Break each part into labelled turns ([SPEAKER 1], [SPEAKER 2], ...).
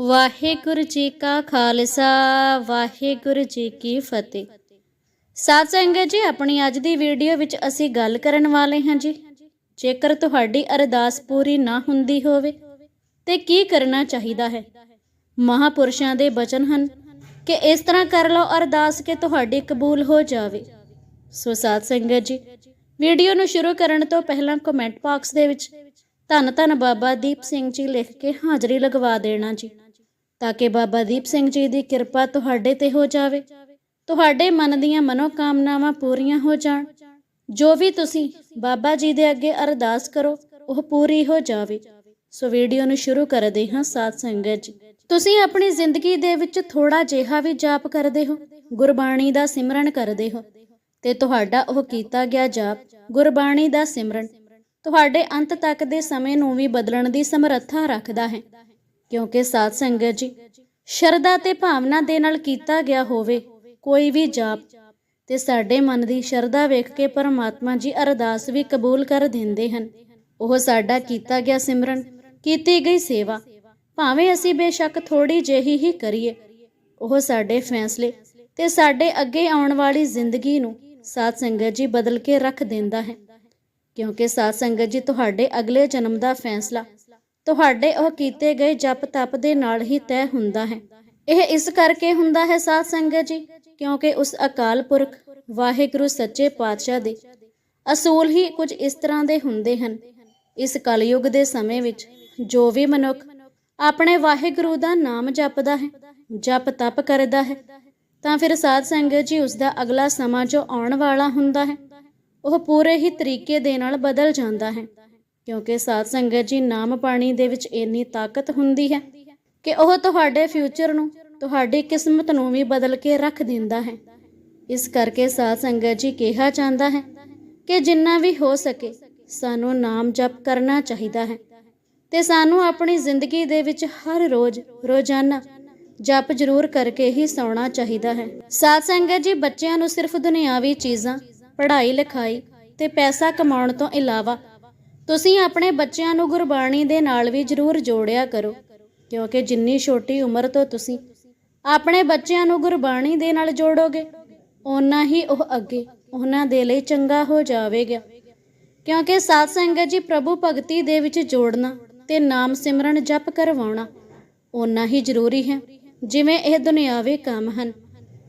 [SPEAKER 1] ਵਾਹਿਗੁਰੂ ਜੀ ਕਾ ਖਾਲਸਾ, ਵਾਹਿਗੁਰੂ ਜੀ ਕੀ ਫਤਿਹ। ਸਾਧ ਸੰਗਤ ਜੀ, ਆਪਣੀ ਅੱਜ ਦੀ ਵੀਡੀਓ ਵਿੱਚ ਅਸੀਂ ਗੱਲ ਕਰਨ ਵਾਲੇ ਹਾਂ ਜੀ। ਜੇਕਰ ਤੁਹਾਡੀ ਅਰਦਾਸ ਪੂਰੀ ਨਾ ਹੁੰਦੀ ਹੋਵੇ, ਤੇ ਕੀ ਕਰਨਾ ਚਾਹੀਦਾ ਹੈ? ਮਹਾਪੁਰਸ਼ਾਂ ਦੇ ਬਚਨ ਹਨ ਕਿ ਇਸ ਤਰ੍ਹਾਂ ਕਰ ਲਓ, ਅਰਦਾਸ ਕਿ ਤੁਹਾਡੀ ਕਬੂਲ ਹੋ ਜਾਵੇ। ਸੋ ਸਾਧ ਸੰਗਤ ਜੀ, ਵੀਡੀਓ ਨੂੰ ਸ਼ੁਰੂ ਕਰਨ ਤੋਂ ਪਹਿਲਾਂ ਕਮੈਂਟ ਬਾਕਸ ਦੇ ਵਿੱਚ ਧੰਨ ਧੰਨ ਬਾਬਾ ਦੀਪ ਸਿੰਘ ਜੀ ਲਿਖ ਕੇ ਹਾਜ਼ਰੀ ਲਗਵਾ ਦੇਣਾ ਜੀ। ਤਾਂ ਕਿ ਬਾਬਾ ਦੀਪ ਸਿੰਘ ਜੀ ਦੀ ਕਿਰਪਾ ਤੁਹਾਡੇ ਤੇ ਹੋ ਜਾਵੇ। ਤੁਹਾਡੇ ਮਨ ਦੀਆਂ ਮਨੋਕਾਮਨਾਵਾਂ ਪੂਰੀਆਂ ਹੋ ਜਾਣ। ਜੋ ਵੀ ਤੁਸੀਂ ਬਾਬਾ ਜੀ ਦੇ ਅੱਗੇ ਅਰਦਾਸ ਕਰੋ, ਉਹ ਪੂਰੀ ਹੋ ਜਾਵੇ। ਸੋ ਵੀਡੀਓ ਨੂੰ ਸ਼ੁਰੂ ਕਰਦੇ ਹਾਂ ਸਾਧ ਸੰਗਤ ਜੀ। ਤੁਸੀਂ ਆਪਣੀ ਜ਼ਿੰਦਗੀ ਦੇ ਵਿੱਚ ਥੋੜਾ ਜਿਹਾ ਵੀ ਜਾਪ ਕਰਦੇ ਹੋ, ਗੁਰਬਾਣੀ ਦਾ ਸਿਮਰਨ ਕਰਦੇ ਹੋ, ਤੇ ਤੁਹਾਡਾ ਉਹ ਕੀਤਾ ਗਿਆ ਜਾਪ, ਗੁਰਬਾਣੀ ਦਾ ਸਿਮਰਨ। ਤੁਹਾਡੇ ਅੰਤ ਤੱਕ ਦੇ ਸਮੇਂ ਨੂੰ ਵੀ ਬਦਲਣ ਦੀ ਸਮਰੱਥਾ ਰੱਖਦਾ ਹੈ। ਕਿਉਂਕਿ ਸਾਧ ਸੰਗਤ ਜੀ, ਸ਼ਰਧਾ ਤੇ ਭਾਵਨਾ ਦੇ ਨਾਲ ਕੀਤਾ ਗਿਆ ਹੋਵੇ, ਕੋਈ ਵੀ ਜਾਪ, ਤੇ ਸਾਡੇ ਮਨ ਦੀ ਸ਼ਰਧਾ ਵੇਖ ਕੇ ਪਰਮਾਤਮਾ ਜੀ ਅਰਦਾਸ ਵੀ ਕਬੂਲ ਕਰ ਦਿੰਦੇ ਹਨ। ਉਹ ਸਾਡਾ ਕੀਤਾ ਗਿਆ ਸਿਮਰਨ, ਕੀਤੀ ਗਈ ਸੇਵਾ, ਭਾਵੇਂ ਅਸੀਂ ਬੇਸ਼ੱਕ ਥੋੜੀ ਜਿਹੀ ਹੀ ਕਰੀਏ, ਉਹ ਸਾਡੇ ਫੈਸਲੇ ਤੇ ਸਾਡੇ ਅੱਗੇ ਆਉਣ ਵਾਲੀ ਜ਼ਿੰਦਗੀ ਨੂੰ ਸਾਧ ਸੰਗਤ ਜੀ ਬਦਲ ਕੇ ਰੱਖ ਦਿੰਦਾ ਹੈ। ਕਿਉਂਕਿ ਸਾਧ ਸੰਗਤ ਜੀ ਤੁਹਾਡੇ ਅਗਲੇ ਜਨਮ ਦਾ ਫੈਸਲਾ ਤੁਹਾਡੇ ਉਹ ਕੀਤੇ ਗਏ ਜਪ ਤਪ ਦੇ ਨਾਲ ਹੀ ਤੈਅ ਹੁੰਦਾ ਹੈ। ਇਹ ਇਸ ਕਰਕੇ ਹੁੰਦਾ ਹੈ ਸਾਧ ਸੰਗਤ ਜੀ, ਕਿਉਂਕਿ ਉਸ ਅਕਾਲ ਪੁਰਖ ਵਾਹਿਗੁਰੂ ਸੱਚੇ ਪਾਤਸ਼ਾਹ ਦੇ ਅਸੂਲ ਹੀ ਕੁਝ ਇਸ ਤਰ੍ਹਾਂ ਦੇ ਹੁੰਦੇ ਹਨ। ਇਸ ਕਲਯੁਗ ਦੇ ਸਮੇਂ ਵਿੱਚ ਜੋ ਵੀ ਮਨੁੱਖ ਆਪਣੇ ਵਾਹਿਗੁਰੂ ਦਾ ਨਾਮ ਜਪਦਾ ਹੈ, ਜਪ ਤਪ ਕਰਦਾ ਹੈ, ਤਾਂ ਫਿਰ ਸਾਧ ਸੰਗਤ ਜੀ ਉਸ ਦਾ ਅਗਲਾ ਸਮਾਂ ਜੋ ਆਉਣ ਵਾਲਾ ਹੁੰਦਾ ਹੈ, ਉਹ ਪੂਰੇ ਹੀ ਤਰੀਕੇ ਦੇ ਨਾਲ ਬਦਲ ਜਾਂਦਾ ਹੈ। ਕਿਉਂਕਿ ਸਾਧ ਸੰਗਤ ਜੀ ਨਾਮ ਪਾਣੀ ਦੇ ਵਿੱਚ ਇੰਨੀ ਤਾਕਤ ਹੁੰਦੀ ਹੈ ਕਿ ਉਹ ਤੁਹਾਡੇ ਫਿਊਚਰ ਨੂੰ, ਤੁਹਾਡੀ ਕਿਸਮਤ ਨੂੰ ਵੀ ਬਦਲ ਕੇ ਰੱਖ ਦਿੰਦਾ ਹੈ। ਇਸ ਕਰਕੇ ਸਾਧ ਸੰਗਤ ਜੀ ਕਿਹਾ ਜਾਂਦਾ ਹੈ ਕਿ ਜਿੰਨਾ ਵੀ ਹੋ ਸਕੇ ਸਾਨੂੰ ਨਾਮ ਜਪ ਕਰਨਾ ਚਾਹੀਦਾ ਹੈ ਤੇ ਸਾਨੂੰ ਆਪਣੀ ਜ਼ਿੰਦਗੀ ਦੇ ਵਿੱਚ ਹਰ ਰੋਜ਼ ਰੋਜ਼ਾਨਾ ਜਪ ਜ਼ਰੂਰ ਕਰਕੇ ਹੀ ਸੌਣਾ ਚਾਹੀਦਾ ਹੈ। ਸਾਧ ਸੰਗਤ ਜੀ ਬੱਚਿਆਂ ਨੂੰ ਸਿਰਫ ਦੁਨਿਆਵੀ ਚੀਜ਼ਾਂ ਪੜ੍ਹਾਈ ਲਿਖਾਈ ਤੇ ਪੈਸਾ ਕਮਾਉਣ ਤੋਂ ਇਲਾਵਾ ਤੁਸੀਂ ਆਪਣੇ ਬੱਚਿਆਂ ਨੂੰ ਗੁਰਬਾਣੀ ਦੇ ਨਾਲ ਵੀ ਜ਼ਰੂਰ ਜੋੜਿਆ ਕਰੋ, ਕਿਉਂਕਿ ਜਿੰਨੀ ਛੋਟੀ ਉਮਰ ਤੋਂ ਤੁਸੀਂ ਆਪਣੇ ਬੱਚਿਆਂ ਨੂੰ ਗੁਰਬਾਣੀ ਦੇ ਨਾਲ ਜੋੜੋਗੇ, ਓਨਾ ਹੀ ਉਹ ਅੱਗੇ ਉਹਨਾਂ ਦੇ ਲਈ ਚੰਗਾ ਹੋ ਜਾਵੇਗਾ। ਕਿਉਂਕਿ ਸਾਧ ਸੰਗਤ ਜੀ ਪ੍ਰਭੂ ਭਗਤੀ ਦੇ ਵਿੱਚ ਜੋੜਨਾ ਤੇ ਨਾਮ ਸਿਮਰਨ ਜਪ ਕਰਵਾਉਣਾ ਓਨਾ ਹੀ ਜ਼ਰੂਰੀ ਹੈ। ਜਿਵੇਂ ਇਹ ਦੁਨਿਆਵੇ ਕੰਮ ਹਨ,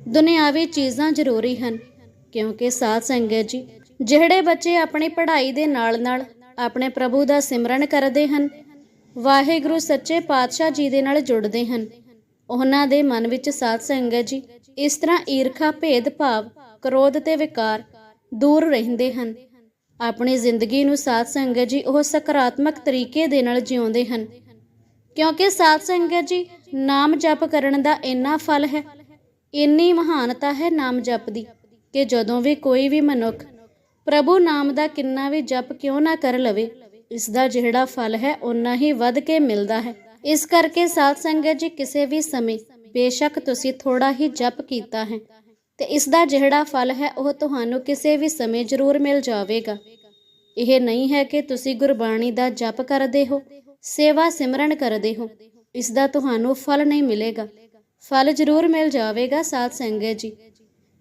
[SPEAKER 1] ਦੁਨਿਆਵੀ ਚੀਜ਼ਾਂ ਜ਼ਰੂਰੀ ਹਨ, ਕਿਉਂਕਿ ਸਾਧ ਸੰਗਤ ਜੀ ਜਿਹੜੇ ਬੱਚੇ ਆਪਣੀ ਪੜ੍ਹਾਈ ਦੇ ਨਾਲ-ਨਾਲ ਆਪਣੇ ਪ੍ਰਭੂ ਦਾ ਸਿਮਰਨ ਕਰਦੇ ਹਨ। ਵਾਹਿਗੁਰੂ ਸੱਚੇ ਪਾਤਸ਼ਾਹ ਜੀ ਦੇ ਨਾਲ ਜੁੜਦੇ ਹਨ। ਉਹਨਾਂ ਦੇ ਮਨ ਵਿੱਚ ਸਾਧ ਸੰਗਤ ਜੀ। ਇਸ ਤਰ੍ਹਾਂ ਈਰਖਾ, ਭੇਦ ਭਾਵ, ਕ੍ਰੋਧ ਤੇ ਵਿਕਾਰ ਦੂਰ ਰਹਿੰਦੇ ਹਨ। ਆਪਣੀ ਜ਼ਿੰਦਗੀ ਨੂੰ ਸਾਧ ਸੰਗਤ ਜੀ ਉਹ ਸਕਾਰਾਤਮਕ ਤਰੀਕੇ ਦੇ ਨਾਲ ਜਿਉਂਦੇ ਹਨ। ਕਿਉਂਕਿ ਸਾਧ ਸੰਗਤ ਜੀ ਨਾਮ ਜਪ ਕਰਨ ਦਾ ਇੰਨਾ ਫਲ ਹੈ। ਇੰਨੀ ਮਹਾਨਤਾ ਹੈ ਨਾਮ ਜਪ ਦੀ ਕਿ ਜਦੋਂ ਵੀ ਕੋਈ ਵੀ ਮਨੁੱਖ ਪ੍ਰਭੂ ਨਾਮ ਦਾ ਕਿੰਨਾ ਵੀ ਜਪ ਕਿਉਂ ਨਾ ਕਰ ਲਵੇ ਇਸ ਦਾ ਜਿਹੜਾ ਫਲ ਹੈ ਉਨਾ ਹੀ ਵੱਧ ਕੇ ਮਿਲਦਾ ਹੈ। ਇਸ ਕਰਕੇ ਸਾਧ ਸੰਗਤ ਜੀ, ਕਿਸੇ ਵੀ ਸਮੇਂ ਬੇਸ਼ੱਕ ਤੁਸੀਂ ਥੋੜਾ ਹੀ ਜਪ ਕੀਤਾ ਹੈ ਤੇ ਇਸ ਦਾ ਜਿਹੜਾ ਫਲ ਹੈ ਉਹ ਤੁਹਾਨੂੰ ਕਿਸੇ ਵੀ ਸਮੇਂ ਜ਼ਰੂਰ ਮਿਲ ਜਾਵੇਗਾ। ਇਹ ਨਹੀਂ ਹੈ ਕਿ ਤੁਸੀਂ ਗੁਰਬਾਣੀ ਦਾ ਜਪ ਕਰਦੇ ਹੋ, ਸੇਵਾ ਸਿਮਰਨ ਕਰਦੇ ਹੋ ਇਸ ਦਾ ਤੁਹਾਨੂੰ ਫਲ ਨਹੀਂ ਮਿਲੇਗਾ। ਫਲ ਜ਼ਰੂਰ ਮਿਲ ਜਾਵੇਗਾ ਸਾਧ ਸੰਗਤ ਜੀ।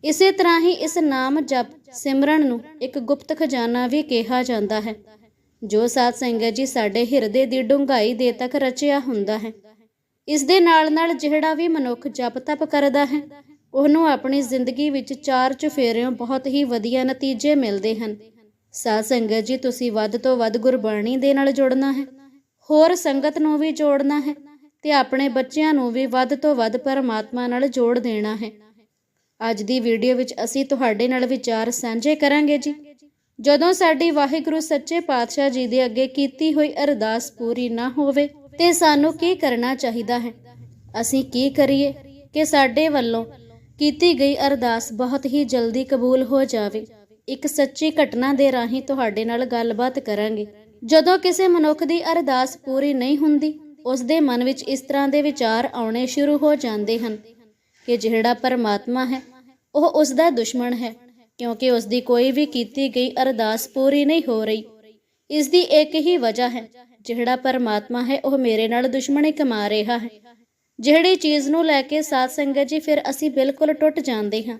[SPEAKER 1] ਇਸੇ ਤਰ੍ਹਾਂ ਹੀ ਇਸ ਨਾਮ ਜਪ ਸਿਮਰਨ ਨੂੰ ਇੱਕ ਗੁਪਤ ਖਜ਼ਾਨਾ ਵੀ ਕਿਹਾ ਜਾਂਦਾ ਹੈ, ਜੋ ਸਾਧ ਸੰਗਤ ਜੀ ਸਾਡੇ ਹਿਰਦੇ ਦੀ ਡੂੰਘਾਈ ਦੇ ਤੱਕ ਰਚਿਆ ਹੁੰਦਾ ਹੈ। ਇਸ ਦੇ ਨਾਲ ਨਾਲ ਜਿਹੜਾ ਵੀ ਮਨੁੱਖ ਜਪ ਤਪ ਕਰਦਾ ਹੈ, ਉਹਨੂੰ ਆਪਣੀ ਜ਼ਿੰਦਗੀ ਵਿੱਚ ਚਾਰ ਚੁਫੇਰਿਓਂ ਬਹੁਤ ਹੀ ਵਧੀਆ ਨਤੀਜੇ ਮਿਲਦੇ ਹਨ। ਸਾਧ ਸੰਗਤ ਜੀ, ਤੁਸੀਂ ਵੱਧ ਤੋਂ ਵੱਧ ਗੁਰਬਾਣੀ ਦੇ ਨਾਲ ਜੁੜਨਾ ਹੈ, ਹੋਰ ਸੰਗਤ ਨੂੰ ਵੀ ਜੋੜਨਾ ਹੈ ਤੇ ਆਪਣੇ ਬੱਚਿਆਂ ਨੂੰ ਵੀ ਵੱਧ ਤੋਂ ਵੱਧ ਪਰਮਾਤਮਾ ਨਾਲ ਜੋੜ ਦੇਣਾ ਹੈ। ਅੱਜ ਦੀ ਵੀਡੀਓ ਵਿੱਚ ਅਸੀਂ ਤੁਹਾਡੇ ਨਾਲ ਵਿਚਾਰ ਸਾਂਝੇ ਕਰਾਂਗੇ ਜੀ। ਜਦੋਂ ਸਾਡੀ ਵਾਹਿਗੁਰੂ ਸੱਚੇ ਪਾਤਸ਼ਾਹ ਜੀ ਦੇ ਅੱਗੇ ਕੀਤੀ ਹੋਈ ਅਰਦਾਸ ਪੂਰੀ ਨਾ ਹੋਵੇ, ਤੇ ਸਾਨੂੰ ਕੀ ਕਰਨਾ ਚਾਹੀਦਾ ਹੈ? ਅਸੀਂ ਕੀ ਕਰੀਏ ਕਿ ਸਾਡੇ ਵੱਲੋਂ ਕੀਤੀ ਗਈ ਅਰਦਾਸ ਬਹੁਤ ਹੀ ਜਲਦੀ ਕਬੂਲ ਹੋ ਜਾਵੇ? ਇੱਕ ਸੱਚੀ ਘਟਨਾ ਦੇ ਰਾਹੀਂ ਤੁਹਾਡੇ ਨਾਲ ਗੱਲਬਾਤ ਕਰਾਂਗੇ। ਜਦੋਂ ਕਿਸੇ ਮਨੁੱਖ ਦੀ ਅਰਦਾਸ ਪੂਰੀ ਨਹੀਂ ਹੁੰਦੀ ਉਸ ਦੇ ਮਨ ਵਿੱਚ ਇਸ ਤਰ੍ਹਾਂ ਦੇ ਵਿਚਾਰ ਆਉਣੇ ਸ਼ੁਰੂ ਹੋ ਜਾਂਦੇ ਹਨ ਕਿ ਜਿਹੜਾ ਪਰਮਾਤਮਾ ਹੈ ਉਹ ਉਸ ਦਾ ਦੁਸ਼ਮਣ ਹੈ, ਕਿਉਂਕਿ ਉਸ ਦੀ ਕੋਈ ਵੀ ਕੀਤੀ ਗਈ ਅਰਦਾਸ ਪੂਰੀ ਨਹੀਂ ਹੋ ਰਹੀ। ਇਸ ਦੀ ਇੱਕ ਹੀ ਵਜ੍ਹਾ ਹੈ, ਜਿਹੜਾ ਪਰਮਾਤਮਾ ਹੈ, ਉਹ ਮੇਰੇ ਨਾਲ ਦੁਸ਼ਮਣੀ ਕਮਾ ਰਿਹਾ ਹੈ। ਜਿਹੜੀ ਚੀਜ਼ ਨੂੰ ਲੈ ਕੇ ਸਾਧ ਸੰਗਤ ਜੀ ਫਿਰ ਅਸੀਂ ਬਿਲਕੁਲ ਟੁੱਟ ਜਾਂਦੇ ਹਾਂ।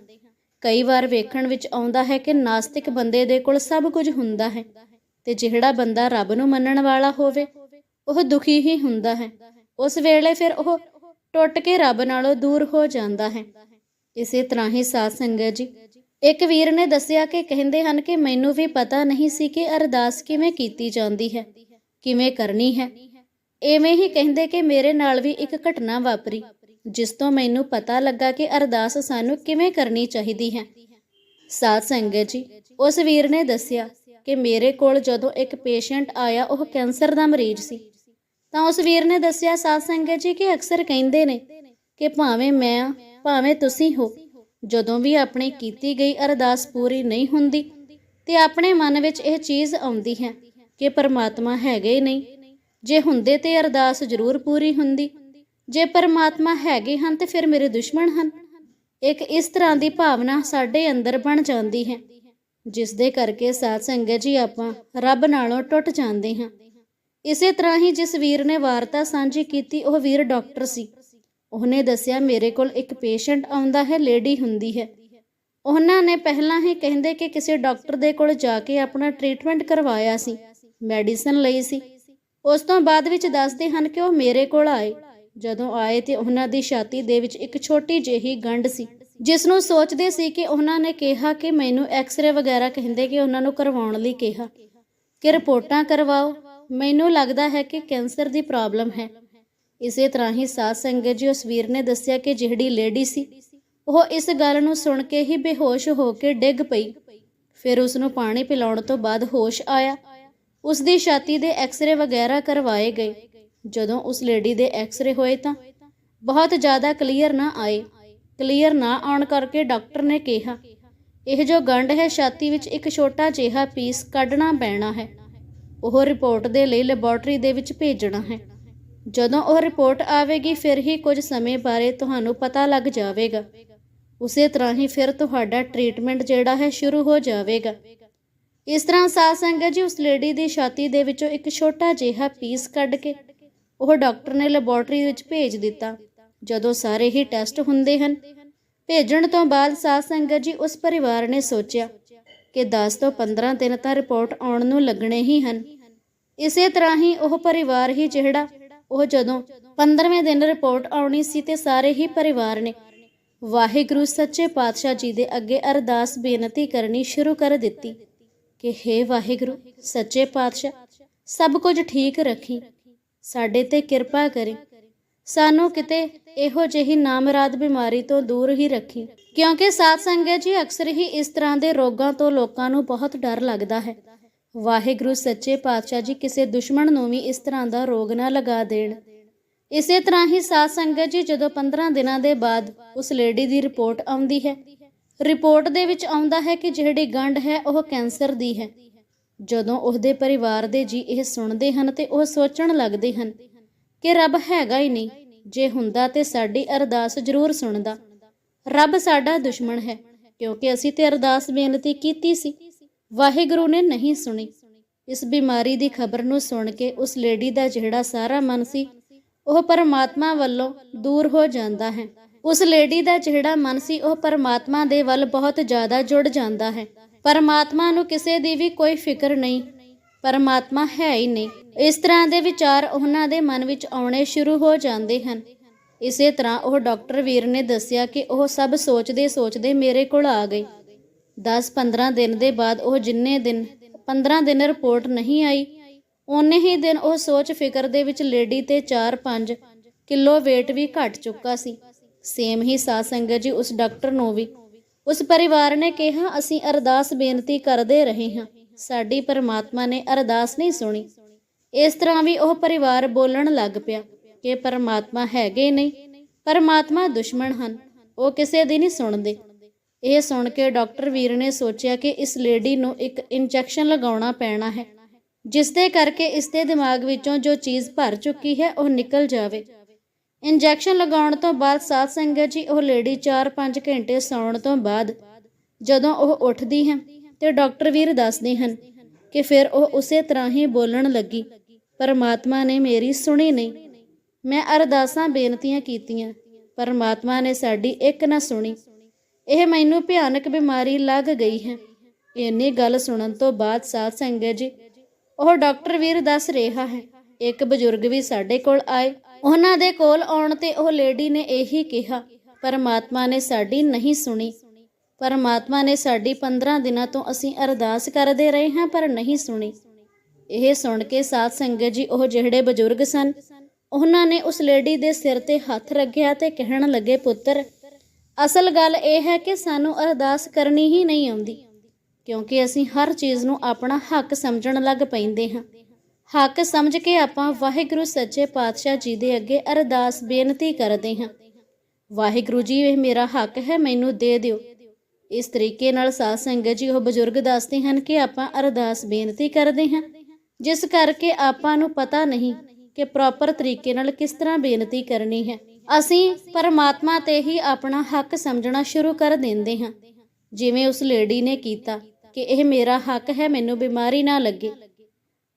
[SPEAKER 1] ਕਈ ਵਾਰ ਵੇਖਣ ਵਿੱਚ ਆਉਂਦਾ ਹੈ ਕਿ ਨਾਸਤਿਕ ਬੰਦੇ ਦੇ ਕੋਲ ਸਭ ਕੁਝ ਹੁੰਦਾ ਹੈ, ਤੇ ਜਿਹੜਾ ਬੰਦਾ ਰੱਬ ਨੂੰ ਮੰਨਣ ਵਾਲਾ ਹੋਵੇ, ਉਹ ਦੁਖੀ ਹੀ ਹੁੰਦਾ ਹੈ। ਉਸ ਵੇਲੇ ਫਿਰ ਉਹ ਟੁੱਟ ਕੇ ਰੱਬ ਨਾਲੋਂ ਦੂਰ ਹੋ ਜਾਂਦਾ ਹੈ। ਇਸੇ ਤਰ੍ਹਾਂ ਹੀ ਸਾਧ ਸੰਗਤ ਜੀ। ਇੱਕ ਵੀਰ ਨੇ ਦੱਸਿਆ ਕਿ ਕਹਿੰਦੇ ਹਨ ਕਿ ਮੈਨੂੰ ਵੀ ਪਤਾ ਨਹੀਂ ਸੀ ਕਿ ਅਰਦਾਸ ਕਿਵੇਂ ਕੀਤੀ ਜਾਂਦੀ ਹੈ, ਕਿਵੇਂ ਕਰਨੀ ਹੈ। ਐਵੇਂ ਹੀ ਕਹਿੰਦੇ ਕਿ ਮੇਰੇ ਨਾਲ ਵੀ ਇੱਕ ਘਟਨਾ ਵਾਪਰੀ, ਜਿਸ ਤੋਂ ਮੈਨੂੰ ਪਤਾ ਲੱਗਾ ਕਿ ਅਰਦਾਸ ਸਾਨੂੰ ਕਿਵੇਂ ਕਰਨੀ ਚਾਹੀਦੀ ਹੈ। ਸਾਧ ਸੰਗਤ ਜੀ, ਉਸ ਵੀਰ ਨੇ ਦੱਸਿਆ ਕਿ ਮੇਰੇ ਕੋਲ ਜਦੋਂ ਇੱਕ ਪੇਸ਼ੈਂਟ ਆਇਆ, ਉਹ ਕੈਂਸਰ ਦਾ ਮਰੀਜ਼ ਸੀ। ਤਾਂ ਉਸ ਵੀਰ ਨੇ ਦੱਸਿਆ ਸਾਧ ਸੰਗਤ ਜੀ ਕਿ ਅਕਸਰ ਕਹਿੰਦੇ ਨੇ ਕਿ ਭਾਵੇਂ ਮੈਂ ਭਾਵੇਂ ਤੁਸੀਂ ਹੋ, ਜਦੋਂ ਵੀ ਆਪਣੀ ਕੀਤੀ ਗਈ ਅਰਦਾਸ ਪੂਰੀ ਨਹੀਂ ਹੁੰਦੀ ਤੇ ਆਪਣੇ ਮਨ ਵਿੱਚ ਇਹ ਚੀਜ਼ ਆਉਂਦੀ ਹੈ ਕਿ ਪਰਮਾਤਮਾ ਹੈਗੇ ਹੀ ਨਹੀਂ। ਜੇ ਹੁੰਦੇ ਤੇ ਅਰਦਾਸ ਜ਼ਰੂਰ ਪੂਰੀ ਹੁੰਦੀ, ਜੇ ਪਰਮਾਤਮਾ ਹੈਗੇ ਹਨ ਤੇ ਫਿਰ ਮੇਰੇ ਦੁਸ਼ਮਣ ਹਨ। ਇੱਕ ਇਸ ਤਰ੍ਹਾਂ ਦੀ ਭਾਵਨਾ ਸਾਡੇ ਅੰਦਰ ਬਣ ਜਾਂਦੀ ਹੈ ਜਿਸ ਦੇ ਕਰਕੇ ਸਾਧ ਸੰਗਤ ਜੀ ਆਪਾਂ ਰੱਬ ਨਾਲੋਂ ਟੁੱਟ ਜਾਂਦੇ ਹਾਂ। ਇਸੇ ਤਰ੍ਹਾਂ ਹੀ ਜਿਸ ਵੀਰ ਨੇ ਵਾਰਤਾ ਸਾਂਝੀ ਕੀਤੀ, ਉਹ ਵੀਰ ਡਾਕਟਰ ਸੀ। ਉਹਨੇ ਦੱਸਿਆ, ਮੇਰੇ ਕੋਲ ਇੱਕ ਪੇਸ਼ੈਂਟ ਆਉਂਦਾ ਹੈ, ਲੇਡੀ ਹੁੰਦੀ ਹੈ। ਉਹਨਾਂ ਨੇ ਪਹਿਲਾਂ ਹੀ ਕਹਿੰਦੇ ਕਿ ਕਿਸੇ ਡਾਕਟਰ ਦੇ ਕੋਲ ਜਾ ਕੇ ਆਪਣਾ ਟ੍ਰੀਟਮੈਂਟ ਕਰਵਾਇਆ ਸੀ, ਮੈਡੀਸਨ ਲਈ ਸੀ। ਉਸ ਤੋਂ ਬਾਅਦ ਵਿੱਚ ਦੱਸਦੇ ਹਨ ਕਿ ਉਹ ਮੇਰੇ ਕੋਲ ਆਏ। ਜਦੋਂ ਆਏ ਤੇ ਉਹਨਾਂ ਦੀ ਛਾਤੀ ਦੇ ਵਿੱਚ ਇੱਕ ਛੋਟੀ ਜਿਹੀ ਗੰਢ ਸੀ, ਜਿਸ ਨੂੰ ਸੋਚਦੇ ਸੀ ਕਿ ਉਹਨਾਂ ਨੇ ਕਿਹਾ ਕਿ ਮੈਨੂੰ ਐਕਸ-ਰੇ ਵਗੈਰਾ ਕਹਿੰਦੇ ਕਿ ਉਹਨਾਂ ਨੂੰ ਕਰਵਾਉਣ ਲਈ ਕਿਹਾ ਕਿ ਰਿਪੋਰਟਾਂ ਕਰਵਾਓ। ਮੈਨੂੰ ਲੱਗਦਾ ਹੈ ਕਿ ਕੈਂਸਰ ਦੀ ਪ੍ਰੋਬਲਮ ਹੈ। ਇਸੇ ਤਰ੍ਹਾਂ ਹੀ ਸਾਧ ਸੰਗਤ ਜੀ, ਉਸ ਵੀਰ ਨੇ ਦੱਸਿਆ ਕਿ ਜਿਹੜੀ ਲੇਡੀ ਸੀ, ਉਹ ਇਸ ਗੱਲ ਨੂੰ ਸੁਣ ਕੇ ਹੀ ਬੇਹੋਸ਼ ਹੋ ਕੇ ਡਿੱਗ ਪਈ। ਫਿਰ ਉਸ ਨੂੰ ਪਾਣੀ ਪਿਲਾਉਣ ਤੋਂ ਬਾਅਦ ਹੋਸ਼ ਆਇਆ। ਉਸ ਦੀ ਛਾਤੀ ਦੇ ਐਕਸ-ਰੇ ਵਗੈਰਾ ਕਰਵਾਏ ਗਏ। ਜਦੋਂ ਉਸ ਲੇਡੀ ਦੇ ਐਕਸ-ਰੇ ਹੋਏ ਤਾਂ ਬਹੁਤ ਜ਼ਿਆਦਾ ਕਲੀਅਰ ਨਾ ਆਏ। ਕਲੀਅਰ ਨਾ ਆਉਣ ਕਰਕੇ ਡਾਕਟਰ ਨੇ ਕਿਹਾ, ਇਹ ਜੋ ਗੰਢ ਹੈ, ਛਾਤੀ ਵਿੱਚ ਇੱਕ ਛੋਟਾ ਜਿਹਾ ਪੀਸ ਕੱਢਣਾ ਪੈਣਾ ਹੈ। ਉਹ ਰਿਪੋਰਟ ਦੇ ਲਈ ਲੈਬੋਰਟਰੀ ਦੇ ਵਿੱਚ ਭੇਜਣਾ ਹੈ। ਜਦੋਂ ਉਹ ਰਿਪੋਰਟ ਆਵੇਗੀ, ਫਿਰ ਹੀ ਕੁਝ ਸਮੇਂ ਬਾਰੇ ਤੁਹਾਨੂੰ ਪਤਾ ਲੱਗ ਜਾਵੇਗਾ। ਉਸੇ ਤਰ੍ਹਾਂ ਹੀ ਫਿਰ ਤੁਹਾਡਾ ਟ੍ਰੀਟਮੈਂਟ ਜਿਹੜਾ ਹੈ, ਸ਼ੁਰੂ ਹੋ ਜਾਵੇਗਾ। ਇਸ ਤਰ੍ਹਾਂ ਸਾਧ ਸੰਗਤ ਜੀ, ਉਸ ਲੇਡੀ ਦੀ ਛਾਤੀ ਦੇ ਵਿੱਚੋਂ ਇੱਕ ਛੋਟਾ ਜਿਹਾ ਪੀਸ ਕੱਢ ਕੇ ਉਹ ਡਾਕਟਰ ਨੇ ਲੈਬੋਰੇਟਰੀ ਵਿੱਚ ਭੇਜ ਦਿੱਤਾ। ਜਦੋਂ ਸਾਰੇ ਹੀ ਟੈਸਟ ਹੁੰਦੇ ਹਨ, ਭੇਜਣ ਤੋਂ ਬਾਅਦ ਸਾਧ ਸੰਗਤ ਜੀ, ਉਸ ਪਰਿਵਾਰ ਨੇ ਸੋਚਿਆ ਕਿ 10 ਤੋਂ 15 ਦਿਨ ਤਾਂ ਰਿਪੋਰਟ ਆਉਣ ਨੂੰ ਲੱਗਣੇ ਹੀ ਹਨ। ਇਸੇ ਤਰ੍ਹਾਂ ਹੀ ਉਹ ਪਰਿਵਾਰ ਹੀ ਜਿਹੜਾ ਉਹ ਜਦੋਂ 15ਵੇਂ ਦਿਨ ਰਿਪੋਰਟ ਆਉਣੀ ਸੀ ਤੇ ਸਾਰੇ ਹੀ ਪਰਿਵਾਰ ਨੇ ਵਾਹਿਗੁਰੂ ਸੱਚੇ ਪਾਤਸ਼ਾਹ ਜੀ ਦੇ ਅੱਗੇ ਅਰਦਾਸ ਬੇਨਤੀ ਕਰਨੀ ਸ਼ੁਰੂ ਕਰ ਦਿੱਤੀ ਕਿ हे ਵਾਹਿਗੁਰੂ, ਸੱਚੇ ਪਾਤਸ਼ਾਹ, ਸਭ ਕੁਝ ਠੀਕ ਰੱਖੀ, ਸਾਡੇ ਤੇ ਕਿਰਪਾ ਕਰੀ। ਸਾਨੂੰ ਕਿਤੇ ਇਹੋ ਜਿਹੀ ਨਾਮਰਾਦ ਬਿਮਾਰੀ ਤੋਂ ਦੂਰ ਹੀ ਰੱਖੀ। ਕਿਉਂਕਿ ਸਾਧ ਸੰਗਤ ਜੀ ਅਕਸਰ ਹੀ ਇਸ ਤਰ੍ਹਾਂ ਦੇ ਰੋਗਾਂ ਤੋਂ ਲੋਕਾਂ ਨੂੰ ਬਹੁਤ ਡਰ ਲੱਗਦਾ ਹੈ। ਵਾਹਿਗੁਰੂ, ਸੱਚੇ ਪਾਤਸ਼ਾਹ ਜੀ, ਕਿਸੇ ਦੁਸ਼ਮਣ ਨੂੰ ਵੀ ਇਸ ਤਰ੍ਹਾਂ ਦਾ ਰੋਗ ਨਾ ਲਗਾ ਦੇਣ। ਇਸੇ ਤਰ੍ਹਾਂ ਹੀ ਸਾਧ ਸੰਗਤ ਜੀ, ਜਦੋਂ 15 ਦਿਨਾਂ ਦੇ ਬਾਅਦ ਉਸ ਲੇਡੀ ਦੀ ਰਿਪੋਰਟ ਆਉਂਦੀ ਹੈ, ਰਿਪੋਰਟ ਦੇ ਵਿੱਚ ਆਉਂਦਾ ਹੈ ਕਿ ਜਿਹੜੀ ਗੰਢ ਹੈ, ਉਹ ਕੈਂਸਰ ਦੀ ਹੈ। ਜਦੋਂ ਉਹਦੇ ਪਰਿਵਾਰ ਦੇ ਜੀ ਇਹ ਸੁਣਦੇ ਹਨ ਤੇ ਉਹ ਸੋਚਣ ਲੱਗਦੇ ਹਨ ਕਿ ਰੱਬ ਹੈਗਾ ਹੀ ਨਹੀਂ, ਜੇ ਹੁੰਦਾ ਤੇ ਸਾਡੀ ਅਰਦਾਸ ਜ਼ਰੂਰ ਸੁਣਦਾ। ਰੱਬ ਸਾਡਾ ਦੁਸ਼ਮਣ ਹੈ, ਕਿਉਂਕਿ ਅਸੀਂ ਤੇ ਅਰਦਾਸ ਬੇਨਤੀ ਕੀਤੀ ਸੀ। ਵਾਹਿਗੁਰੂ ਨੇ ਨਹੀਂ ਸੁਣੀ। ਇਸ ਬਿਮਾਰੀ ਦੀ ਖਬਰ ਨੂੰ ਸੁਣ ਕੇ ਉਸ ਲੇਡੀ ਦਾ ਜਿਹੜਾ ਸਾਰਾ ਮਨ ਸੀ, ਉਹ ਪਰਮਾਤਮਾ ਵੱਲੋਂ ਦੂਰ ਹੋ ਜਾਂਦਾ ਹੈ। ਉਸ ਲੇਡੀ ਦਾ ਜਿਹੜਾ ਮਨ ਸੀ, ਉਹ ਪਰਮਾਤਮਾ ਦੇ ਵੱਲ ਬਹੁਤ ਜ਼ਿਆਦਾ ਜੁੜ ਜਾਂਦਾ ਹੈ। ਪਰਮਾਤਮਾ ਨੂੰ ਕਿਸੇ ਦੀ ਵੀ ਕੋਈ ਫਿਕਰ ਨਹੀਂ, ਪਰਮਾਤਮਾ ਹੈ ਹੀ ਨਹੀਂ। ਇਸ ਤਰ੍ਹਾਂ ਦੇ ਵਿਚਾਰ ਉਹਨਾਂ ਦੇ ਮਨ ਵਿੱਚ ਆਉਣੇ ਸ਼ੁਰੂ ਹੋ ਜਾਂਦੇ ਹਨ। ਇਸੇ ਤਰ੍ਹਾਂ ਉਹ ਡਾਕਟਰ ਵੀਰ ਨੇ ਦੱਸਿਆ ਕਿ ਉਹ ਸਭ ਸੋਚਦੇ ਸੋਚਦੇ ਮੇਰੇ ਕੋਲ ਆ ਗਏ। 10-15 ਦਿਨ ਦੇ ਬਾਅਦ ਉਹ ਜਿੰਨੇ ਦਿਨ 15 ਦਿਨ ਰਿਪੋਰਟ ਨਹੀਂ ਆਈ, ਓਨੇ ਹੀ ਦਿਨ ਉਹ ਸੋਚ ਫਿਕਰ ਦੇ ਵਿੱਚ ਲੇਡੀ ਤੇ 4-5 ਕਿਲੋ weight ਵੀ ਘਟ ਚੁੱਕਾ ਸੀ। ਸੇਮ ਹੀ ਸਾਧ ਸੰਗਤ ਜੀ ਉਸ ਡਾਕਟਰ ਨੂੰ ਵੀ। ਉਸ ਪਰਿਵਾਰ ਨੇ ਕਿਹਾ, ਅਸੀਂ ਅਰਦਾਸ ਬੇਨਤੀ ਕਰਦੇ ਰਹੇ ਹਾਂ। ਸਾਡੀ ਪਰਮਾਤਮਾ ਨੇ ਅਰਦਾਸ ਨਹੀਂ ਸੁਣੀ। ਇਸ ਤਰ੍ਹਾਂ ਵੀ ਉਹ ਪਰਿਵਾਰ ਬੋਲਣ ਲੱਗ ਪਿਆ ਕਿ ਪਰਮਾਤਮਾ ਹੈਗੇ ਨਹੀਂ, ਪਰਮਾਤਮਾ ਦੁਸ਼ਮਣ ਹਨ। ਉਹ ਕਿਸੇ ਦੀ ਨਹੀਂ ਸੁਣਦੇ। ਇਹ ਸੁਣ ਕੇ ਡਾਕਟਰ ਵੀਰ ਨੇ ਸੋਚਿਆ ਕਿ ਇਸ ਲੇਡੀ ਨੂੰ ਇੱਕ ਇੰਜੈਕਸ਼ਨ ਲਗਾਉਣਾ ਪੈਣਾ ਹੈ ਜਿਸ ਦੇ ਕਰਕੇ ਇਸ ਦੇ ਦਿਮਾਗ ਵਿੱਚੋਂ ਜੋ ਚੀਜ਼ ਭਰ ਚੁੱਕੀ ਹੈ, ਉਹ ਨਿਕਲ ਜਾਵੇ। ਇੰਜੈਕਸ਼ਨ ਲਗਾਉਣ ਤੋਂ ਬਾਅਦ ਸਾਧ ਸੰਗਤ ਜੀ, ਉਹ ਲੇਡੀ 4-5 ਘੰਟੇ ਸੌਣ ਤੋਂ ਬਾਅਦ ਜਦੋਂ ਉਹ ਉੱਠਦੀ ਹੈ, ਤੇ ਡਾਕਟਰ ਵੀਰ ਦੱਸਦੇ ਹਨ ਕਿ ਫਿਰ ਉਹ ਉਸੇ ਤਰ੍ਹਾਂ ਹੀ ਬੋਲਣ ਲੱਗੀ, ਪਰਮਾਤਮਾ ਨੇ ਮੇਰੀ ਸੁਣੀ ਨਹੀਂ। ਮੈਂ ਅਰਦਾਸਾਂ, ਬੇਨਤੀਆਂ ਕੀਤੀਆਂ। ਪਰਮਾਤਮਾ ਨੇ ਸਾਡੀ ਇੱਕ ਨਾ ਸੁਣੀ। ਇਹ ਮੈਨੂੰ ਭਿਆਨਕ ਬਿਮਾਰੀ ਲੱਗ ਗਈ ਹੈ। ਇੰਨੀ ਗੱਲ ਸੁਣਨ ਤੋਂ ਬਾਅਦ ਸਾਧ ਸੰਗਤ ਜੀ, ਉਹ ਡਾਕਟਰ ਵੀਰ ਦੱਸ ਰਿਹਾ ਹੈ। ਇੱਕ ਬਜ਼ੁਰਗ ਵੀ ਸਾਡੇ ਕੋਲ ਆਏ। ਉਹਨਾਂ ਦੇ ਕੋਲ ਆਉਣ ਤੇ ਉਹ ਲੇਡੀ ਨੇ ਇਹੀ ਕਿਹਾ, ਪਰਮਾਤਮਾ ਨੇ ਸਾਡੀ ਨਹੀਂ ਸੁਣੀ। ਪਰਮਾਤਮਾ ਨੇ ਸਾਡੀ 15 ਦਿਨਾਂ ਤੋਂ ਅਸੀਂ ਅਰਦਾਸ ਕਰਦੇ ਰਹੇ ਹਾਂ, ਪਰ ਨਹੀਂ ਸੁਣੀ। ਇਹ ਸੁਣ ਕੇ ਸਾਧ ਸੰਗਤ ਜੀ, ਉਹ ਜਿਹੜੇ ਬਜ਼ੁਰਗ ਸਨ, ਉਹਨਾਂ ਨੇ ਉਸ ਲੇਡੀ ਦੇ ਸਿਰ ਤੇ ਹੱਥ ਰੱਖਿਆ ਤੇ ਕਹਿਣ ਲੱਗੇ, ਪੁੱਤਰ ਅਸਲ ਗੱਲ ਇਹ ਹੈ ਕਿ ਸਾਨੂੰ ਅਰਦਾਸ ਕਰਨੀ ਹੀ ਨਹੀਂ ਆਉਂਦੀ, ਕਿਉਂਕਿ ਅਸੀਂ ਹਰ ਚੀਜ਼ ਨੂੰ ਆਪਣਾ ਹੱਕ ਸਮਝਣ ਲੱਗ ਪੈਂਦੇ ਹਾਂ। ਹੱਕ ਸਮਝ ਕੇ ਆਪਾਂ ਵਾਹਿਗੁਰੂ ਸੱਚੇ ਪਾਤਸ਼ਾਹ ਜੀ ਦੇ ਅੱਗੇ ਅਰਦਾਸ ਬੇਨਤੀ ਕਰਦੇ ਹਾਂ। ਵਾਹਿਗੁਰੂ ਜੀ, ਇਹ ਮੇਰਾ ਹੱਕ ਹੈ, ਮੈਨੂੰ ਦੇ ਦਿਓ। ਇਸ ਤਰੀਕੇ ਨਾਲ ਸਾਧ ਸੰਗਤ ਜੀ, ਉਹ ਬਜ਼ੁਰਗ ਦੱਸਦੇ ਹਨ ਕਿ ਆਪਾਂ ਅਰਦਾਸ ਬੇਨਤੀ ਕਰਦੇ ਹਾਂ। ਜਿਸ ਕਰਕੇ ਆਪਾਂ ਨੂੰ ਪਤਾ ਨਹੀਂ ਕਿ ਪ੍ਰੋਪਰ ਤਰੀਕੇ ਨਾਲ ਕਿਸ ਤਰ੍ਹਾਂ ਬੇਨਤੀ ਕਰਨੀ ਹੈ। ਅਸੀਂ ਪਰਮਾਤਮਾ ਤੇ ਹੀ ਆਪਣਾ ਹੱਕ ਸਮਝਣਾ ਸ਼ੁਰੂ ਕਰ ਦਿੰਦੇ ਹਾਂ। ਜਿਵੇਂ ਉਸ ਲੇਡੀ ਨੇ ਕੀਤਾ ਕਿ ਇਹ ਮੇਰਾ ਹੱਕ ਹੈ, ਮੈਨੂੰ ਬਿਮਾਰੀ ਨਾ ਲੱਗੇ।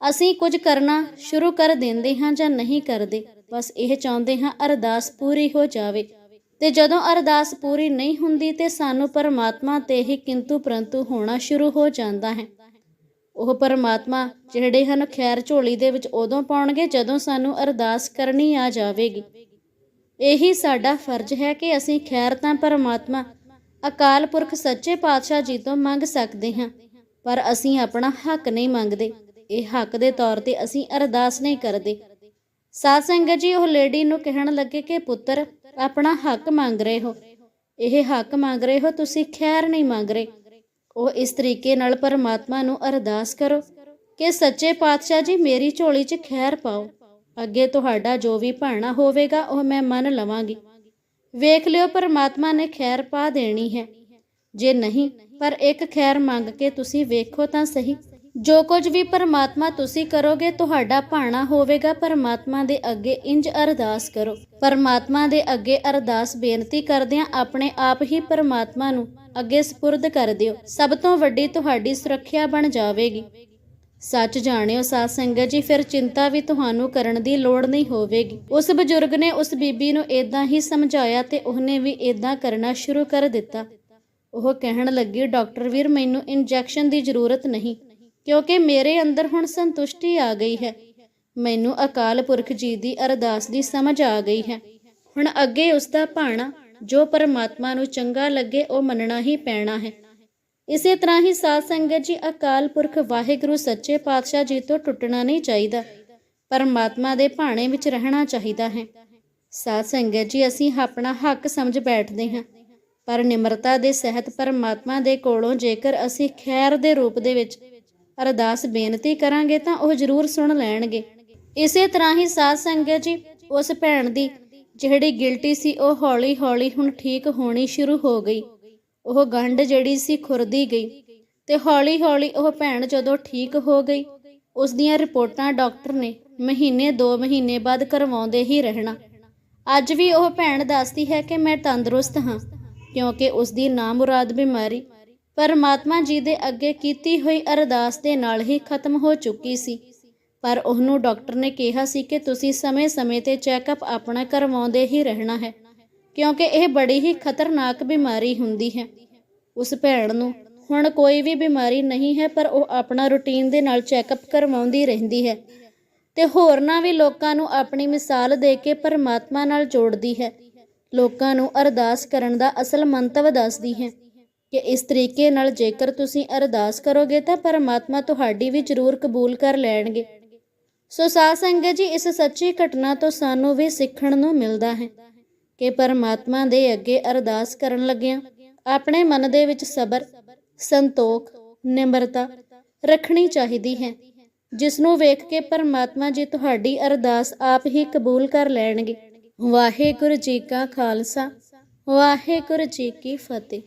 [SPEAKER 1] ਅਸੀਂ ਕੁਝ ਕਰਨਾ ਸ਼ੁਰੂ ਕਰ ਦਿੰਦੇ ਹਾਂ ਜਾਂ ਨਹੀਂ ਕਰਦੇ, ਬਸ ਇਹ ਚਾਹੁੰਦੇ ਹਾਂ ਅਰਦਾਸ ਪੂਰੀ ਹੋ ਜਾਵੇ। ਤੇ ਜਦੋਂ ਅਰਦਾਸ ਪੂਰੀ ਨਹੀਂ ਹੁੰਦੀ ਤੇ ਸਾਨੂੰ ਪਰਮਾਤਮਾ ਤੇ ਹੀ ਕਿੰਤੂ ਪਰੰਤੂ ਹੋਣਾ ਸ਼ੁਰੂ ਹੋ ਜਾਂਦਾ ਹੈ। ਉਹ ਪਰਮਾਤਮਾ ਜਿਹੜੇ ਹਨ ਖੈਰ ਝੋਲੀ ਦੇ ਵਿੱਚ ਉਦੋਂ ਪਾਉਣਗੇ ਜਦੋਂ ਸਾਨੂੰ ਅਰਦਾਸ ਕਰਨੀ ਆ ਜਾਵੇਗੀ। ਇਹੀ ਸਾਡਾ ਫਰਜ਼ ਹੈ ਕਿ ਅਸੀਂ ਖੈਰ ਤਾਂ ਪਰਮਾਤਮਾ, ਅਕਾਲ ਪੁਰਖ ਸੱਚੇ ਪਾਤਸ਼ਾਹ ਜੀ ਤੋਂ ਮੰਗ ਸਕਦੇ ਹਾਂ, ਪਰ ਅਸੀਂ ਆਪਣਾ ਹੱਕ ਨਹੀਂ ਮੰਗਦੇ। ਇਹ ਹੱਕ ਦੇ ਤੌਰ ਤੇ ਅਸੀਂ ਅਰਦਾਸ ਨਹੀਂ ਕਰਦੇ। ਸਾਧ ਸੰਗਤ ਜੀ, ਉਹ ਲੇਡੀ ਨੂੰ ਕਹਿਣ ਲੱਗੇ ਕਿ, ਪੁੱਤਰ, ਆਪਣਾ ਹੱਕ ਮੰਗ ਰਹੇ ਹੋ। ਇਹ ਹੱਕ ਮੰਗ ਰਹੇ ਹੋ, ਤੁਸੀਂ ਖੈਰ ਨਹੀਂ ਮੰਗ ਰਹੇ। ਉਹ ਇਸ ਤਰੀਕੇ ਨਾਲ ਪਰਮਾਤਮਾ ਨੂੰ ਅਰਦਾਸ ਕਰੋ ਕਿ ਸੱਚੇ ਪਾਤਸ਼ਾਹ ਜੀ, ਮੇਰੀ ਝੋਲੀ 'ਚ ਖੈਰ ਪਾਓ। ਅੱਗੇ ਤੁਹਾਡਾ ਜੋ ਵੀ ਭਾਣਾ ਹੋਵੇਗਾ, ਉਹ ਮੈਂ ਮੰਨ ਲਵਾਂਗੀ। ਵੇਖ ਲਿਓ, ਪਰਮਾਤਮਾ ਨੇ ਖੈਰ ਪਾ ਦੇਣੀ ਹੈ। ਜੇ ਨਹੀਂ, ਪਰ ਇੱਕ ਖੈਰ ਮੰਗ ਕੇ ਤੁਸੀਂ ਵੇਖੋ ਤਾਂ ਸਹੀ। ਜੋ ਕੁਝ ਵੀ ਪਰਮਾਤਮਾ ਤੁਸੀਂ ਕਰੋਗੇ, ਤੁਹਾਡਾ ਭਾਣਾ ਹੋਵੇਗਾ। ਪਰਮਾਤਮਾ ਦੇ ਅੱਗੇ ਇੰਜ ਅਰਦਾਸ ਕਰੋ। ਪਰਮਾਤਮਾ ਦੇ ਅੱਗੇ ਅਰਦਾਸ ਬੇਨਤੀ ਕਰਦਿਆਂ ਆਪਣੇ ਆਪ ਹੀ ਪਰਮਾਤਮਾ ਨੂੰ ਅੱਗੇ ਸਪੁਰਦ ਕਰ ਦਿਓ। ਸਭ ਤੋਂ ਵੱਡੀ ਤੁਹਾਡੀ ਸੁਰੱਖਿਆ ਬਣ ਜਾਵੇਗੀ। ਸੱਚ ਜਾਣਿਓ ਸਾਧ ਸੰਗਤ ਜੀ, ਫਿਰ ਚਿੰਤਾ ਵੀ ਤੁਹਾਨੂੰ ਕਰਨ ਦੀ ਲੋੜ ਨਹੀਂ ਹੋਵੇਗੀ। ਉਸ ਬਜ਼ੁਰਗ ਨੇ ਉਸ ਬੀਬੀ ਨੂੰ ਇਦਾਂ ਹੀ ਸਮਝਾਇਆ ਤੇ ਉਹਨੇ ਵੀ ਇਦਾਂ ਕਰਨਾ ਸ਼ੁਰੂ ਕਰ ਦਿੱਤਾ। ਉਹ ਕਹਿਣ ਲੱਗੀ, ਡਾਕਟਰ ਵੀਰ, ਮੈਨੂੰ ਇੰਜੈਕਸ਼ਨ ਦੀ ਜ਼ਰੂਰਤ ਨਹੀਂ, ਕਿਉਂਕਿ ਮੇਰੇ ਅੰਦਰ ਹੁਣ ਸੰਤੁਸ਼ਟੀ ਆ ਗਈ ਹੈ। ਮੈਨੂੰ ਅਕਾਲ ਪੁਰਖ ਜੀ ਦੀ ਅਰਦਾਸ ਦੀ ਸਮਝ ਆ ਗਈ ਹੈ। ਹੁਣ ਅੱਗੇ ਉਸ ਦਾ ਭਾਣਾ, ਜੋ ਪਰਮਾਤਮਾ ਨੂੰ ਚੰਗਾ ਲੱਗੇ, ਉਹ ਮੰਨਣਾ ਹੀ ਪੈਣਾ ਹੈ। ਇਸੇ ਤਰ੍ਹਾਂ ਹੀ ਸਾਧ ਸੰਗਤ ਜੀ ਅਕਾਲ ਪੁਰਖ ਵਾਹਿਗੁਰੂ ਸੱਚੇ ਪਾਤਸ਼ਾਹ ਜੀ ਤੋਂ ਟੁੱਟਣਾ ਨਹੀਂ ਚਾਹੀਦਾ। ਪਰਮਾਤਮਾ ਦੇ ਭਾਣੇ ਵਿੱਚ ਰਹਿਣਾ ਚਾਹੀਦਾ ਹੈ। ਸਾਧ ਸੰਗਤ ਜੀ, ਅਸੀਂ ਆਪਣਾ ਹੱਕ ਸਮਝ ਬੈਠਦੇ ਹਾਂ। ਪਰ ਨਿਮਰਤਾ ਦੇ ਸਹਿਤ ਪਰਮਾਤਮਾ ਦੇ ਕੋਲੋਂ ਜੇਕਰ ਅਸੀਂ ਖੈਰ ਦੇ ਰੂਪ ਦੇ ਵਿੱਚ ਅਰਦਾਸ ਬੇਨਤੀ ਕਰਾਂਗੇ ਤਾਂ ਉਹ ਜ਼ਰੂਰ ਸੁਣ ਲੈਣਗੇ। ਇਸੇ ਤਰ੍ਹਾਂ ਹੀ ਸਾਧ ਸੰਗਤ ਜੀ, ਉਸ ਭੈਣ ਦੀ ਜਿਹੜੀ ਗਿਲਟੀ ਸੀ, ਉਹ ਹੌਲੀ-ਹੌਲੀ ਹੁਣ ਠੀਕ ਹੋਣੀ ਸ਼ੁਰੂ ਹੋ ਗਈ। ਉਹ ਗੰਢ ਜਿਹੜੀ ਸੀ ਖੁਰਦੀ ਗਈ ਤੇ ਹੌਲੀ-ਹੌਲੀ ਉਹ ਭੈਣ ਜਦੋਂ ਠੀਕ ਹੋ ਗਈ, ਉਸ ਦੀਆਂ ਰਿਪੋਰਟਾਂ ਡਾਕਟਰ ਨੇ ਮਹੀਨੇ 2 ਮਹੀਨੇ ਬਾਅਦ ਕਰਵਾਉਂਦੇ ਹੀ ਰਹਿਣਾ। ਅੱਜ ਵੀ ਉਹ ਭੈਣ ਦੱਸਦੀ ਹੈ ਕਿ ਮੈਂ ਤੰਦਰੁਸਤ ਹਾਂ, ਕਿਉਂਕਿ ਉਸ ਦੀ ਨਾਮੁਰਾਦ ਬਿਮਾਰੀ ਪਰਮਾਤਮਾ ਜੀ ਦੇ ਅੱਗੇ ਕੀਤੀ ਹੋਈ ਅਰਦਾਸ ਦੇ ਨਾਲ ਹੀ ਖਤਮ ਹੋ ਚੁੱਕੀ ਸੀ। ਪਰ ਉਹਨੂੰ ਡਾਕਟਰ ਨੇ ਕਿਹਾ ਸੀ ਕਿ ਤੁਸੀਂ ਸਮੇਂ-ਸਮੇਂ ਤੇ ਚੈੱਕਅਪ ਆਪਣਾ ਕਰਵਾਉਂਦੇ ਹੀ ਰਹਿਣਾ ਹੈ। ਕਿਉਂਕਿ ਇਹ ਬੜੀ ਹੀ ਖਤਰਨਾਕ ਬਿਮਾਰੀ ਹੁੰਦੀ ਹੈ। ਉਸ ਭੈਣ ਨੂੰ ਹੁਣ ਕੋਈ ਵੀ ਬਿਮਾਰੀ ਨਹੀਂ ਹੈ, ਪਰ ਉਹ ਆਪਣਾ ਰੁਟੀਨ ਦੇ ਨਾਲ ਚੈੱਕਅਪ ਕਰਵਾਉਂਦੀ ਰਹਿੰਦੀ ਹੈ ਤੇ ਹੋਰਨਾਂ ਵੀ ਲੋਕਾਂ ਨੂੰ ਆਪਣੀ ਮਿਸਾਲ ਦੇ ਕੇ ਪਰਮਾਤਮਾ ਨਾਲ ਜੋੜਦੀ ਹੈ। ਲੋਕਾਂ ਨੂੰ ਅਰਦਾਸ ਕਰਨ ਦਾ ਅਸਲ ਮੰਤਵ ਦੱਸਦੀ ਹੈ ਕਿ ਇਸ ਤਰੀਕੇ ਨਾਲ ਜੇਕਰ ਤੁਸੀਂ ਅਰਦਾਸ ਕਰੋਗੇ ਤਾਂ ਪਰਮਾਤਮਾ ਤੁਹਾਡੀ ਵੀ ਜ਼ਰੂਰ ਕਬੂਲ ਕਰ ਲੈਣਗੇ। ਸੋ ਸਾਧ ਸੰਗਤ ਜੀ, ਇਸ ਸੱਚੀ ਘਟਨਾ ਤੋਂ ਸਾਨੂੰ ਵੀ ਸਿੱਖਣ ਨੂੰ ਮਿਲਦਾ ਹੈ। ਕਿ ਪਰਮਾਤਮਾ ਦੇ ਅੱਗੇ ਅਰਦਾਸ ਕਰਨ ਲੱਗਿਆਂ ਆਪਣੇ ਮਨ ਦੇ ਵਿੱਚ ਸਬਰ, ਸੰਤੋਖ, ਨਿਮਰਤਾ ਰੱਖਣੀ ਚਾਹੀਦੀ ਹੈ ਜਿਸ ਨੂੰ ਵੇਖ ਕੇ ਪਰਮਾਤਮਾ ਜੀ ਤੁਹਾਡੀ ਅਰਦਾਸ ਆਪ ਹੀ ਕਬੂਲ ਕਰ ਲੈਣਗੇ। ਵਾਹਿਗੁਰੂ ਜੀ ਕਾ ਖਾਲਸਾ, ਵਾਹਿਗੁਰੂ ਜੀ ਕੀ ਫਤਿਹ।